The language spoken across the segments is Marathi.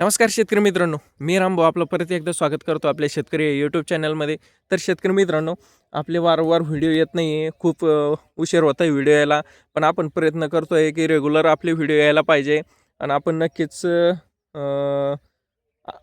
नमस्कार शेतकरी मित्रांनो मी रामभाऊ आपलं परत एकदा स्वागत करतो आपल्या शेतकरी यूट्यूब चॅनलमध्ये तर शेतकरी मित्रांनो आपले वारंवार व्हिडिओ येत नाही आहे खूप उशीर होत आहे व्हिडिओ यायला पण आपण प्रयत्न करतो आहे की रेग्युलर आपले व्हिडिओ यायला पाहिजे आणि आपण नक्कीच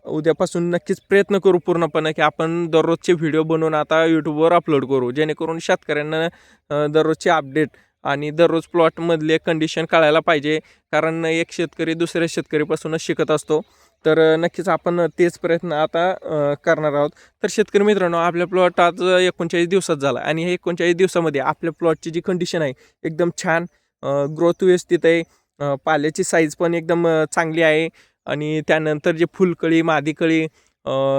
उद्यापासून नक्कीच प्रयत्न करू पूर्णपणे की आपण दररोजचे व्हिडिओ बनवून आता यूट्यूबवर अपलोड करू जेणेकरून शेतकऱ्यांना दररोजचे अपडेट आणि दररोज प्लॉटमधले कंडिशन कळायला पाहिजे. कारण एक शेतकरी दुसऱ्या शेतकरीपासूनच शिकत असतो. तर नक्कीच आपण तेच प्रयत्न आता करणार आहोत. तर शेतकरी मित्रांनो आपल्या प्लॉट आज एकोणचाळीस दिवसात झाला आणि हे एकोणचाळीस दिवसामध्ये आपल्या प्लॉटची जी कंडिशन आहे एकदम छान ग्रोथ व्यवस्थित आहे. पाल्याची साईज पण एकदम चांगली आहे आणि त्यानंतर जे फुलकळी मादीकळी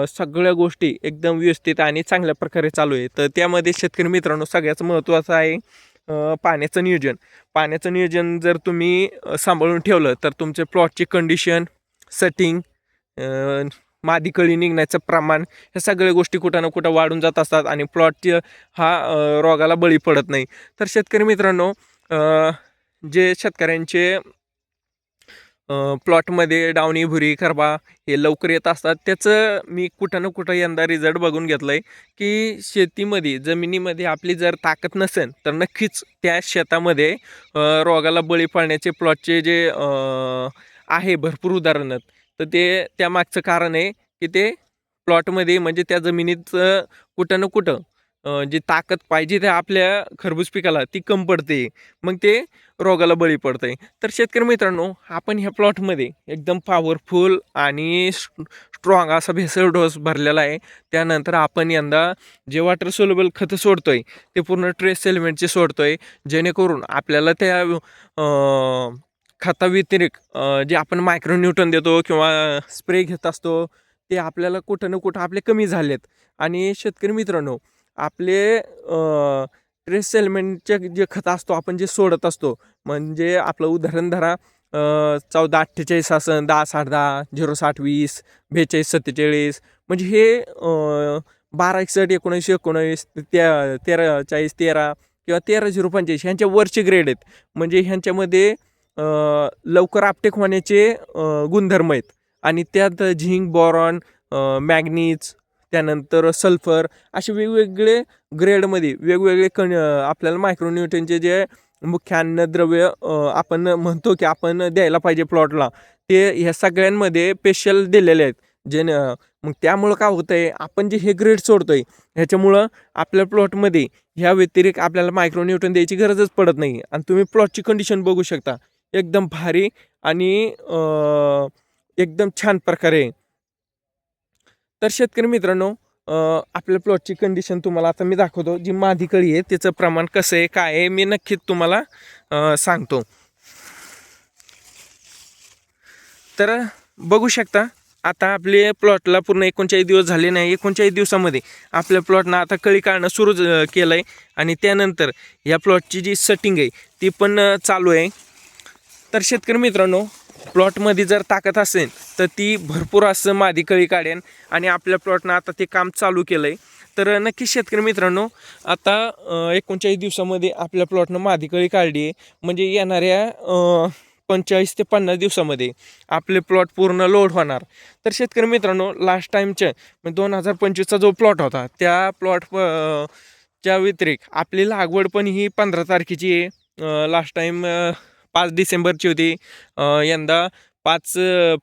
सगळ्या गोष्टी एकदम व्यवस्थित आणि चांगल्या प्रकारे चालू आहे. तर त्यामध्ये शेतकरी मित्रांनो सगळ्यात महत्त्वाचं आहे पाण्याचं नियोजन. पाण्याचं नियोजन जर तुम्ही सांभाळून ठेवलं तर तुमचे प्लॉटची कंडिशन सेटिंग मादी कळी निघण्याचं प्रमाण ह्या सगळ्या गोष्टी कुठं ना कुठं वाढून जात असतात आणि प्लॉट हा रोगाला बळी पडत नाही. तर शेतकरी मित्रांनो जे शेतकऱ्यांचे प्लॉटमध्ये डावणी भुरी खरबा हे लवकर येत असतात त्याचं मी कुठं ना कुठं यंदा रिझल्ट बघून घेतलं आहे की शेतीमध्ये जमिनीमध्ये आपली जर ताकद नसेल तर नक्कीच त्या शेतामध्ये रोगाला बळी पडण्याचे प्लॉटचे जे आहे भरपूर उदाहरणं. तर ते त्यामागचं कारण आहे की ते प्लॉटमध्ये म्हणजे त्या जमिनीचं कुठं ना कुठं जी ताकद पाहिजे त्या आपल्या खरबूज पिकाला ती कम पडते. मग ते रोगाला बळी पडते तर शेतकरी मित्रांनो आपण ह्या प्लॉटमध्ये एकदम पॉवरफुल आणि स्ट्रॉंग असा भेसळ डोस भरलेला आहे. त्यानंतर आपण यंदा जे वॉटर सोल्युबल खतं आहे ते पूर्ण ट्रेस एलिमेंटचे आहे जेणेकरून आपल्याला त्या खताव्यतिरिक्त जे आपण मायक्रोन्यूटन देतो किंवा स्प्रे घेत असतो ते आपल्याला कुठं ना कुठं आपले कमी झालेत. आणि शेतकरी मित्रांनो आपले ट्रेस सेलमेंटचे जे खत असतो आपण जे सोडत असतो म्हणजे आपलं उदाहरण धरा चौदा अठ्ठेचाळीस असं दहा साठ दहा झिरो साठ वीस बेचाळीस सत्तेचाळीस म्हणजे हे बारा एकसष्ट एकोणीसशे एकोणीस त्या तेरा चाळीस तेरा किंवा तेरा झिरो पंचेचाळीस ह्यांच्या वरचे ग्रेड आहेत. म्हणजे ह्यांच्यामध्ये लवकर आपटेक होण्याचे गुणधर्म आहेत. आणि त्यात झिंक बॉरॉन मॅग्नीज त्यानंतर सल्फर असे वेगवेगळे ग्रेडमध्ये वेगवेगळे कण आपल्याला मायक्रोन्यूटनचे जे मुख्य अन्नद्रव्य आपण म्हणतो की आपण द्यायला पाहिजे प्लॉटला ते ह्या सगळ्यांमध्ये स्पेशल दिलेले आहेत. जे मग त्यामुळं काय होतं आहे आपण जे हे ग्रेड सोडतो आहे ह्याच्यामुळं आपल्या प्लॉटमध्ये ह्या व्यतिरिक्त आपल्याला मायक्रोन्यूटन द्यायची गरजच पडत नाही. आणि तुम्ही प्लॉटची कंडिशन बघू शकता. एकदम भारी आणि एकदम छान प्रकारे. तर शेतकरी मित्रांनो आपल्या प्लॉटची कंडिशन तुम्हाला आता मी दाखवतो. जी मादी कळी आहे त्याचं प्रमाण कसं आहे काय आहे मी नक्कीच तुम्हाला सांगतो. तर बघू शकता आता आपले प्लॉटला पूर्ण एकोणचाळीस दिवस झाले नाही एकोणचाळीस दिवसामध्ये आपल्या प्लॉटनं आता कळी काढणं सुरू केलं आहे आणि त्यानंतर या प्लॉटची जी सेटिंग आहे ती पण चालू आहे. तर शेतकरी मित्रांनो प्लॉटमध्ये जर ताकद असेल तर ती भरपूर असं मादी कळी काढेन आणि आपल्या प्लॉटनं आता ते काम चालू केलं आहे तर नक्कीच शेतकरी मित्रांनो आता एकोणचाळीस दिवसामध्ये आपल्या प्लॉटनं मादी कळी काढली आहे. म्हणजे येणाऱ्या पंचेचाळीस ते पन्नास दिवसामध्ये आपले प्लॉट पूर्ण लोड होणार. तर शेतकरी मित्रांनो लास्ट म्हणजे टाईमच्या दोन हजार पंचवीसचा जो प्लॉट होता त्या प्लॉट च्या व्यतिरिक्त आपली लागवड पण ही पंधरा तारखेची आहे. लास्ट टाईम पाच डिसेंबरची होती. यंदा पाच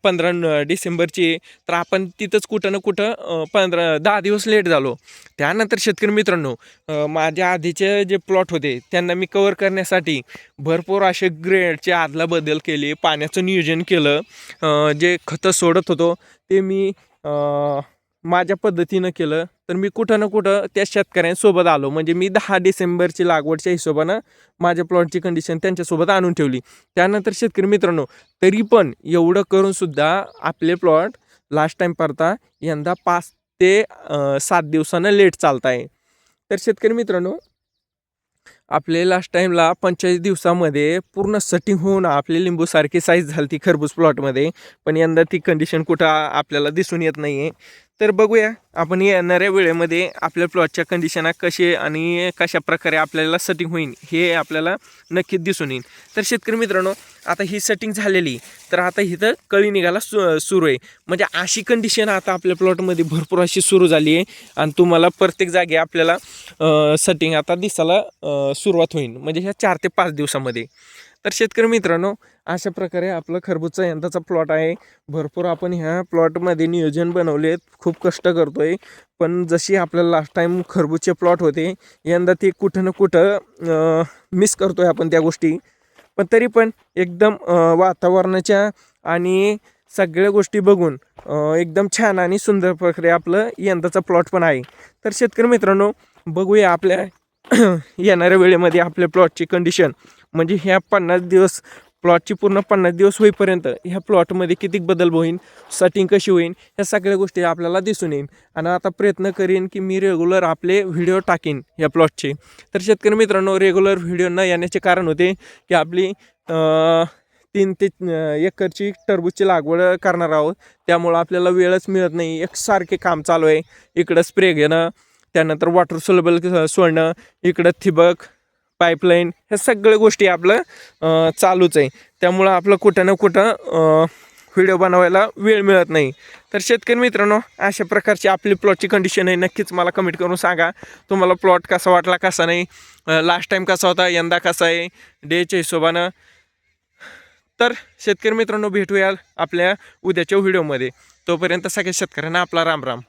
पंधरा डिसेंबरची. तर आपण तिथंच कुठं ना कुठं पंधरा दहा दिवस लेट झालो. त्यानंतर शेतकरी मित्रांनो माझ्या आधीचे जे प्लॉट होते त्यांना मी कवर करण्यासाठी भरपूर असे ग्रेडचे आदला बदल केले पाण्याचं नियोजन केलं. जे खतं सोडत होतो ते मी माझ्या पद्धतीनं केलं तर मी कुठं ना कुठं त्या शेतकऱ्यांसोबत आलो. म्हणजे मी दहा डिसेंबरची लागवडच्या हिशोबानं माझ्या प्लॉटची कंडिशन त्यांच्यासोबत आणून ठेवली. त्यानंतर शेतकरी मित्रांनो तरी पण एवढं करूनसुद्धा आपले प्लॉट लास्ट टाईम परता यंदा पाच ते सात दिवसानं लेट चालत आहे तर शेतकरी मित्रांनो आपले लास्ट टाईमला पंचेचाळीस दिवसामध्ये पूर्ण सटिंग होऊन आपली लिंबूसारखी साईज झाली ती खरबूज प्लॉटमध्ये पण यंदा ती कंडिशन कुठं आपल्याला दिसून येत नाही आहे तर बघूया आपण येणाऱ्या वेळेमध्ये आपल्या प्लॉटच्या कंडिशना कशी आणि कशा प्रकारे आपल्याला सेटिंग होईल हे आपल्याला नक्कीच दिसून येईल. तर शेतकरी मित्रांनो आता ही सेटिंग झालेली तर आता इथं कळी निघायला सु सुरू आहे. म्हणजे अशी कंडिशन आता आपल्या प्लॉटमध्ये भरपूर अशी सुरू झाली आहे. आणि तुम्हाला प्रत्येक जागी आपल्याला सेटिंग आता दिसायला सुरुवात होईल. म्हणजे ह्या चार ते पाच दिवसामध्ये. तर शेतकरी मित्रांनो अशा प्रकारे आपलं खरबूजचा यंदाचा प्लॉट आहे. भरपूर आपण ह्या प्लॉटमध्ये नियोजन बनवले. आहेत खूप कष्ट करतो आहे पण जशी आपल्याला लास्ट टाईम खरबूजचे प्लॉट होते यंदा ते कुठं ना कुठं मिस करतो आहे आपण त्या गोष्टी. पण तरी पण एकदम वातावरणाच्या आणि सगळ्या गोष्टी बघून एकदम छान आणि सुंदर प्रकारे आपलं यंदाचा प्लॉट पण आहे. तर शेतकरी मित्रांनो बघूया आपल्या येणाऱ्या वेळेमध्ये आपल्या प्लॉटची कंडिशन म्हणजे ह्या पन्नास दिवस प्लॉटची पूर्ण पन्नास दिवस होईपर्यंत ह्या प्लॉटमध्ये किती बदल होईल सटिंग कशी होईल ह्या सगळ्या गोष्टी आपल्याला दिसून येईल आणि आता प्रयत्न करीन की मी रेग्युलर आपले व्हिडिओ टाकीन या प्लॉटचे तर शेतकरी मित्रांनो रेग्युलर व्हिडिओ न येण्याचे कारण होते की आपली तीन ते एकरची टरबूजची लागवड करणार आहोत. त्यामुळं आपल्याला वेळच मिळत नाही. एकसारखे काम चालू आहे. इकडं स्प्रे घेणं त्यानंतर वॉटर सोलेबल सोडणं इकडं ठिबक पाईपलाईन ह्या सगळ्या गोष्टी आपलं चालूच आहे. त्यामुळं आपलं कुठं ना कुठं व्हिडिओ बनवायला वेळ मिळत नाही. तर शेतकरी मित्रांनो अशा प्रकारची आपली प्लॉटची कंडिशन आहे नक्कीच मला कमेंट करून सांगा. तुम्हाला प्लॉट कसा वाटला कसा नाही? लास्ट टाईम कसा होता यंदा कसा आहे? डेच्या हिशोबानं. तर शेतकरी मित्रांनो भेटूया आपल्या उद्याच्या व्हिडिओमध्ये तोपर्यंत सगळ्या शेतकऱ्यांना आपला राम राम.